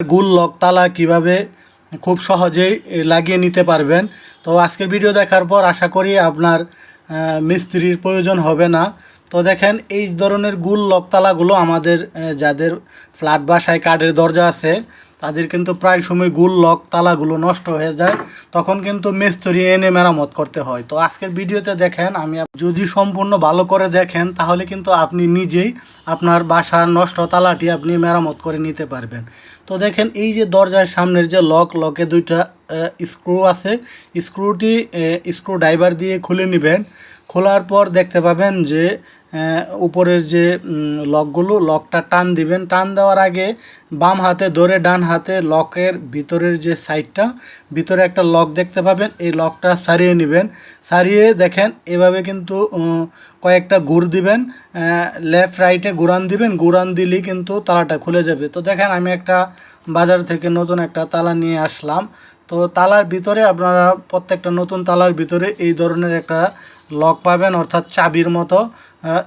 গুল, লক, তালা কীভাবে খুব সহজেই লাগিয়ে নিতে পারবেন। তো আজকের ভিডিও দেখার পর আশা করি আপনার মিস্ত্রির প্রয়োজন হবে না। তো দেখেন, এই ধরনের গুল লকতালাগুলো আমাদের যাদের ফ্ল্যাট বাসায় কাঠের দরজা আছে তাদের কিন্তু প্রায় সময় গুল লক, তালাগুলো নষ্ট হয়ে যায়। তখন কিন্তু মিস্ত্রি এনে মেরামত করতে হয়। তো আজকের ভিডিওতে দেখেন, আমি যদি সম্পূর্ণ ভালো করে দেখেন, তাহলে কিন্তু আপনি নিজেই আপনার বাসার নষ্ট তালাটি আপনি মেরামত করে নিতে পারবেন। তো দেখেন, এই যে দরজার সামনের যে লক, লকে দুইটা স্ক্রু আছে। স্ক্রুটি স্ক্রু ড্রাইভার দিয়ে খুলে নেবেন। খোলার পর দেখতে পাবেন যে উপরের যে লকগুলো, লকটা টান দিবেন। টান দেওয়ার আগে বাম হাতে ধরে ডান হাতে লকের ভিতরের যে সাইডটা, ভিতরে একটা লক দেখতে পাবেন। এই লকটা সারিয়ে নেবেন। সারিয়ে দেখেন, এভাবে কিন্তু কয়েকটা গুড় দিবেন। লেফট রাইটে গুড়ান দিবেন। গুড়ান দিলেই কিন্তু তালাটা খুলে যাবে। তো দেখেন, আমি একটা বাজার থেকে নতুন একটা তালা নিয়ে আসলাম। তো তালার ভিতরে আপনারা প্রত্যেকটা নতুন তালার ভিতরে এই ধরনের একটা লক পাবেন, অর্থাৎ চাবির মতো।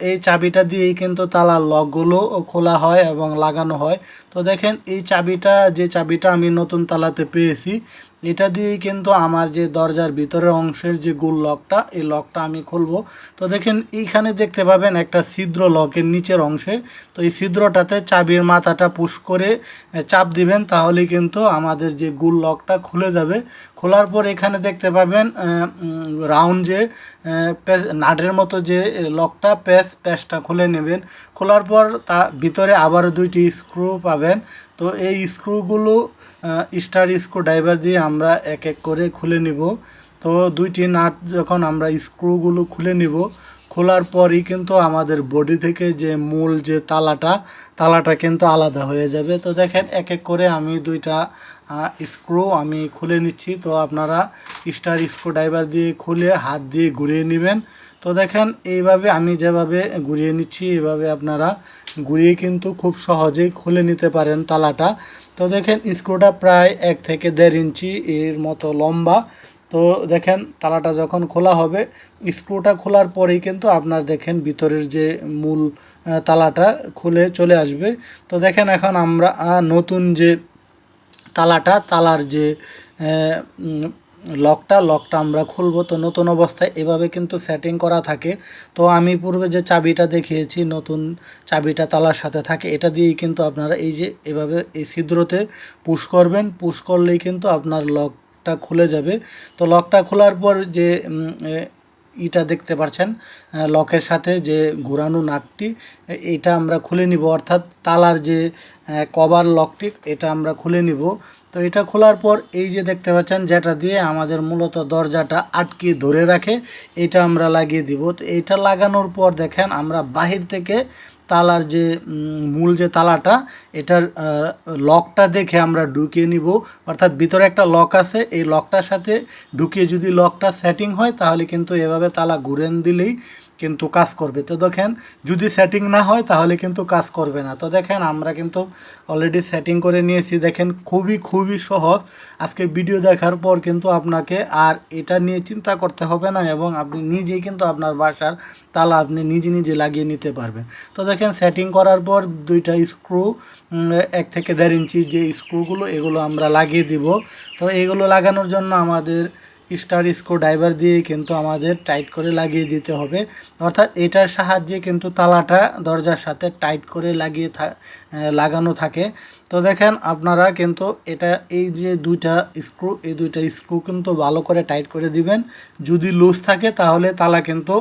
এই চাবিটা দিয়েই কিন্তু তালার লকগুলো খোলা হয় এবং লাগানো হয়। তো দেখেন, এই চাবিটা, যে চাবিটা আমি নতুন তালাতে পেয়েছি এটা দিয়েই কিন্তু আমার যে দরজার ভিতরের অংশের যে গোল লকটা, এই লকটা আমি খুলবো। তো দেখেন, এইখানে দেখতে পাবেন একটা ছিদ্র লকের নিচের অংশে। তো এই ছিদ্রটাতে চাবির মাথাটা পুশ করে চাপ দিবেন তাহলে কিন্তু আমাদের যে গোল লকটা খুলে যাবে। খোলার পর এখানে দেখতে পাবেন রাউন্ড যে প্যাচ- নাটের মতো যে লকটা প্যাচ প্যাচটা খুলে নেবেন। খোলার পর তার ভিতরে আবারও দুইটি স্ক্রু পাবেন। তো এই স্ক্রুগুলো স্টার স্ক্রু ড্রাইভার দিয়ে আমরা এক এক করে খুলে নিব। তো দুইটি নাট যখন আমরা স্ক্রুগুলো খুলে নিব খোলার পরই কিন্তু আমাদের বডি থেকে যে মূল যে তালাটা তালাটা কিন্তু আলাদা হয়ে যাবে। তো দেখেন এক এক করে আমি দুইটা স্ক্রু আমি খুলে নিচ্ছি। তো আপনারা স্টার স্ক্রু ড্রাইভার দিয়ে খুলে হাত দিয়ে ঘুরিয়ে নেবেন। তো দেখেন, এইভাবে আমি যেভাবে ঘুরিয়ে নিচ্ছি, এইভাবে আপনারা ঘুরিয়ে কিন্তু খুব সহজেই খুলে নিতে পারেন তালাটা। তো দেখেন স্ক্রুটা প্রায় এক থেকে দেড় ইঞ্চি এর মতো লম্বা। তো দেখেন তালাটা যখন খোলা হবে, স্ক্রুটা খোলার পরেই কিন্তু আপনার দেখেন ভিতরের যে মূল তালাটা খুলে চলে আসবে। তো দেখেন এখন আমরা নতুন যে তালাটা, তালার যে লকটা লকটা আমরা খুলবো। তো নতুন অবস্থায় এভাবে কিন্তু সেটিং করা থাকে। তো আমি পূর্বে যে চাবিটা দেখিয়েছি, নতুন চাবিটা তালার সাথে থাকে, এটা দিয়েই কিন্তু আপনারা এই যে এভাবে এই ছিদ্রতে পুশ করবেন। পুশ করলেই কিন্তু আপনার লকটা খুলে যাবে। তো লকটা খোলার পর যে ইটা দেখতে পাচ্ছেন লকের সাথে যে ঘোরানো নাটটি এটা আমরা খুলে নিব। অর্থাৎ তালার যে কভার লকটি, এটা আমরা খুলে নিব। তো এটা খোলার পর এই যে দেখতে পাচ্ছেন, যেটা দিয়ে আমাদের মূলত দরজাটা আটকে ধরে রাখে, এটা আমরা লাগিয়ে দিব। তো এটা লাগানোর পর দেখেন, আমরা বাহির থেকে তালার যে মূল যে তালাটা, এটার লকটা দেখে আমরা ঢুকিয়ে নিব। অর্থাৎ ভিতরে একটা লক আছে, এই লকটার সাথে ঢুকিয়ে যদি লকটা সেটিং হয়, তাহলে কিন্তু এভাবে তালা ঘুরেন দিলেই কিন্তু কাজ করবে। তো দেখেন, যদি সেটিং না হয় তাহলে কিন্তু কাজ করবে না। তো দেখেন, আমরা কিন্তু অলরেডি সেটিং করে নিয়েছি। দেখেন, খুবই খুবই সহজ। আজকে ভিডিও দেখার পর কিন্তু আপনাকে আর এটা নিয়ে চিন্তা করতে হবে না এবং আপনি নিজেই কিন্তু আপনার বাসার তালা আপনি নিজে নিজে লাগিয়ে নিতে পারবেন। তো দেখেন সেটিং করার পর দুইটা স্ক্রু এক থেকে দেড় ইঞ্চি যে স্ক্রুগুলো এগুলো আমরা লাগিয়ে দিব। তো এগুলো লাগানোর জন্য আমাদের স্টার স্ক্রু ড্রাইভার দিয়ে কিন্তু আমাদের টাইট করে লাগিয়ে দিতে হবে। অর্থাৎ এটার সাহায্যে কিন্তু তালাটা দরজার সাথে টাইট করে লাগিয়ে লাগানো থাকে। তো দেখেন আপনারা কিন্তু এটা, এই যে দুইটা স্ক্রু, এই দুইটা স্ক্রু কিন্তু ভালো করে টাইট করে দিবেন। যদি লুজ থাকে তাহলে তালা কিন্তু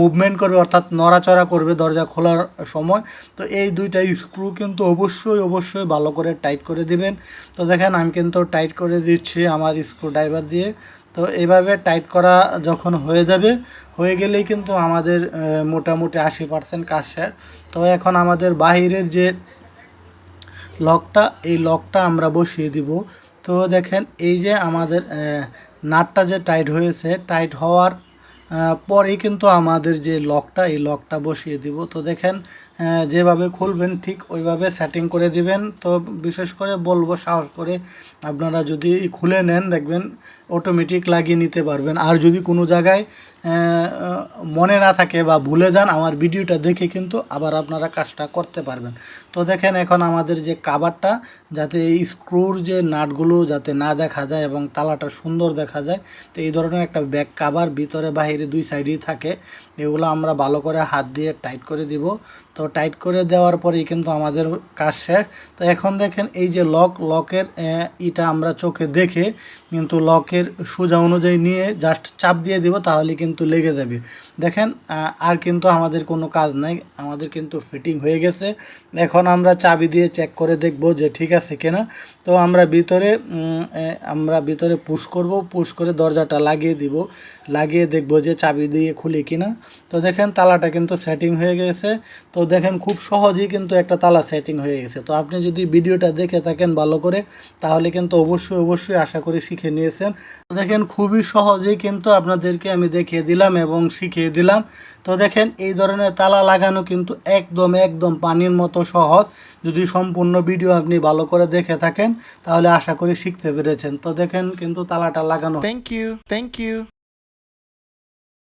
মুভমেন্ট করবে, অর্থাৎ নড়াচড়া করবে দরজা খোলার সময়। তো এই দুইটা স্ক্রু কিন্তু অবশ্যই অবশ্যই ভালো করে টাইট করে দিবেন। তো দেখেন আমি কিন্তু টাইট করে দিচ্ছি আমার স্ক্রু ড্রাইভার দিয়ে। তো এভাবে টাইট করা যখন হয়ে যাবে, হয়ে গেলেই কিন্তু আমাদের মোটামুটি আশি পার্সেন্ট কাজ শেষ। তো এখন আমাদের বাহিরের যে লকটা, এই লকটা আমরা বসিয়ে দিব। তো দেখেন, এই যে আমাদের নাটটা যে টাইট হয়েছে, টাইট হওয়ার পরেই কিন্তু আমাদের যে লকটা, এই লকটা বসিয়ে দিব। তো দেখেন যেভাবে খুলবেন, ঠিক ওইভাবে সেটিং করে দিবেন। তো বিশেষ করে বলব, সাহস করে আপনারা যদি খুলে নেন, দেখবেন অটোমেটিক লাগিয়ে নিতে পারবেন। আর যদি কোনো জায়গায় মনে না থাকে বা ভুলে যান, আমার ভিডিওটা দেখে কিন্তু আবার আপনারা কাজটা করতে পারবেন। তো দেখেন এখন আমাদের যে কাবারটা যাতে এই স্ক্রুর যে নাটগুলো যাতে না দেখা যায় এবং তালাটা সুন্দর দেখা যায়, তো এই ধরনের একটা ব্যাক কাভার ভিতরে বাহিরে দুই সাইডেই থাকে। এগুলো আমরা ভালো করে হাত দিয়ে টাইট করে দিব। তো টাইট করে দেওয়ার পরেই কিন্তু আমাদের কাজ শেষ। তো এখন দেখেন এই যে লক, লকের ইটা আমরা চোখে দেখে কিন্তু লকের সোজা অনুযায়ী নিয়ে জাস্ট চাপ দিয়ে দিব তাহলে কিন্তু লেগে যাবে। দেখেন আর কিন্তু আমাদের কোনো কাজ নাই, আমাদের কিন্তু ফিটিং হয়ে গেছে। এখন আমরা চাবি দিয়ে চেক করে দেখব যে ঠিক আছে কিনা। তো আমরা ভিতরে আমরা ভিতরে পুশ করব, পুশ করে দরজাটা লাগিয়ে দিব, লাগিয়ে দেখব যে চাবি দিয়ে খুলি কিনা। তো দেখেন, তালাটা কিন্তু সেটিং হয়ে গেছে। তো দেখেন খুব সহজেই কিন্তু একটা তালা সেটিং হয়ে গেছে। তো আপনি যদি ভিডিওটা দেখে থাকেন ভালো করে, তাহলে কিন্তু অবশ্যই অবশ্যই আশা করি শিখে নিয়েছেন। দেখেন খুবই সহজেই কিন্তু আপনাদেরকে আমি দেখিয়ে দিলাম এবং শিখিয়ে দিলাম। তো দেখেন এই ধরনের তালা লাগানো কিন্তু একদম একদম পানির মতো সহজ। যদি সম্পূর্ণ ভিডিও আপনি ভালো করে দেখে থাকেন, তাহলে আশা করি শিখতে পেরেছেন। তো দেখেন কিন্তু তালাটা লাগানো থ্যাংক ইউ থ্যাংক you.